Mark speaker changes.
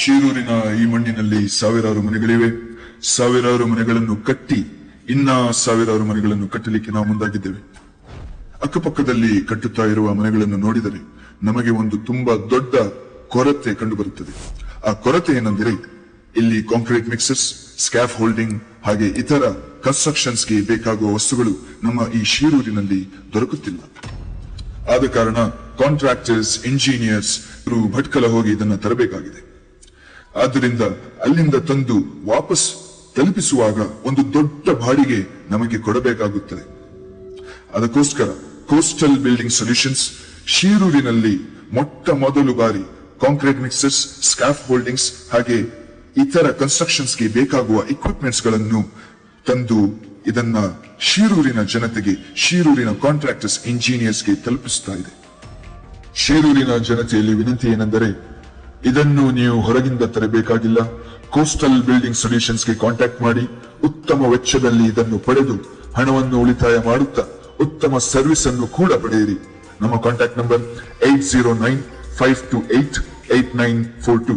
Speaker 1: ಶೀರೂರಿನ ಈ ಮಣ್ಣಿನಲ್ಲಿ ಸಾವಿರಾರು ಮನೆಗಳಿವೆ. ಸಾವಿರಾರು ಮನೆಗಳನ್ನು ಕಟ್ಟಿ, ಇನ್ನ ಸಾವಿರಾರು ಮನೆಗಳನ್ನು ಕಟ್ಟಲಿಕ್ಕೆ ನಾವು ಮುಂದಾಗಿದ್ದೇವೆ. ಅಕ್ಕಪಕ್ಕದಲ್ಲಿ ಕಟ್ಟುತ್ತಾ ಇರುವ ಮನೆಗಳನ್ನು ನೋಡಿದರೆ ನಮಗೆ ಒಂದು ತುಂಬಾ ದೊಡ್ಡ ಕೊರತೆ ಕಂಡುಬರುತ್ತದೆ. ಆ ಕೊರತೆ ಏನೆಂದರೆ ಇಲ್ಲಿ ಕಾಂಕ್ರೀಟ್ ಮಿಕ್ಸರ್ಸ್ ಸ್ಕ್ಯಾಫ್ ಹೋಲ್ಡಿಂಗ್ ಹಾಗೆ ಇತರ ಕನ್ಸ್ಟ್ರಕ್ಷನ್ಸ್ಗೆ ಬೇಕಾಗುವ ವಸ್ತುಗಳು ನಮ್ಮ ಈ ಶಿರೂರಿನಲ್ಲಿ ದೊರಕುತ್ತಿಲ್ಲ. ಆದ ಕಾರಣ ಕಾಂಟ್ರಾಕ್ಟರ್ಸ್ ಇಂಜಿನಿಯರ್ಸ್ ಇವರು ಭಟ್ಕಲ ಹೋಗಿ ಇದನ್ನು ತರಬೇಕಾಗಿದೆ. ಆದ್ದರಿಂದ ಅಲ್ಲಿಂದ ತಂದು ವಾಪಸ್ ತಲುಪಿಸುವಾಗ ಒಂದು ದೊಡ್ಡ ಬಾಡಿಗೆ ನಮಗೆ ಕೊಡಬೇಕಾಗುತ್ತದೆ. ಅದಕ್ಕೋಸ್ಕರ ಕೋಸ್ಟಲ್ ಬಿಲ್ಡಿಂಗ್ ಸೊಲ್ಯೂಷನ್ಸ್ ಶೀರೂರಿನಲ್ಲಿ ಮೊಟ್ಟ ಮೊದಲು ಬಾರಿ ಕಾಂಕ್ರೀಟ್ ಮಿಕ್ಸರ್ಸ್ ಸ್ಕಾಫ್ ಹೋಲ್ಡಿಂಗ್ಸ್ ಹಾಗೆ ಇತರ ಕನ್ಸ್ಟ್ರಕ್ಷನ್ಸ್ಗೆ ಬೇಕಾಗುವ ಇಕ್ವಿಪ್ಮೆಂಟ್ಸ್ಗಳನ್ನು ತಂದು ಇದನ್ನ ಶೀರೂರಿನ ಜನತೆಗೆ, ಶೀರೂರಿನ ಕಾಂಟ್ರಾಕ್ಟರ್ಸ್ ಇಂಜಿನಿಯರ್ಸ್ಗೆ ತಲುಪಿಸ್ತಾ ಇದೆ. ಶೀರೂರಿನ ಜನತೆಯಲ್ಲಿ ವಿನಂತಿ ಏನೆಂದರೆ ಇದನ್ನು ನೀವು ಹೊರಗಿಂದ ತರಬೇಕಾಗಿಲ್ಲ. ಕೋಸ್ಟಲ್ ಬಿಲ್ಡಿಂಗ್ ಸೊಲ್ಯೂಷನ್ಸ್ಗೆ ಕಾಂಟ್ಯಾಕ್ಟ್ ಮಾಡಿ, ಉತ್ತಮ ವೆಚ್ಚದಲ್ಲಿ ಇದನ್ನು ಪಡೆದು ಹಣವನ್ನು ಉಳಿತಾಯ ಮಾಡುತ್ತಾ ಉತ್ತಮ ಸರ್ವಿಸ್ ಅನ್ನು ಕೂಡ ಪಡೆಯಿರಿ. ನಮ್ಮ contact number eight zero nine five two eight eight nine four two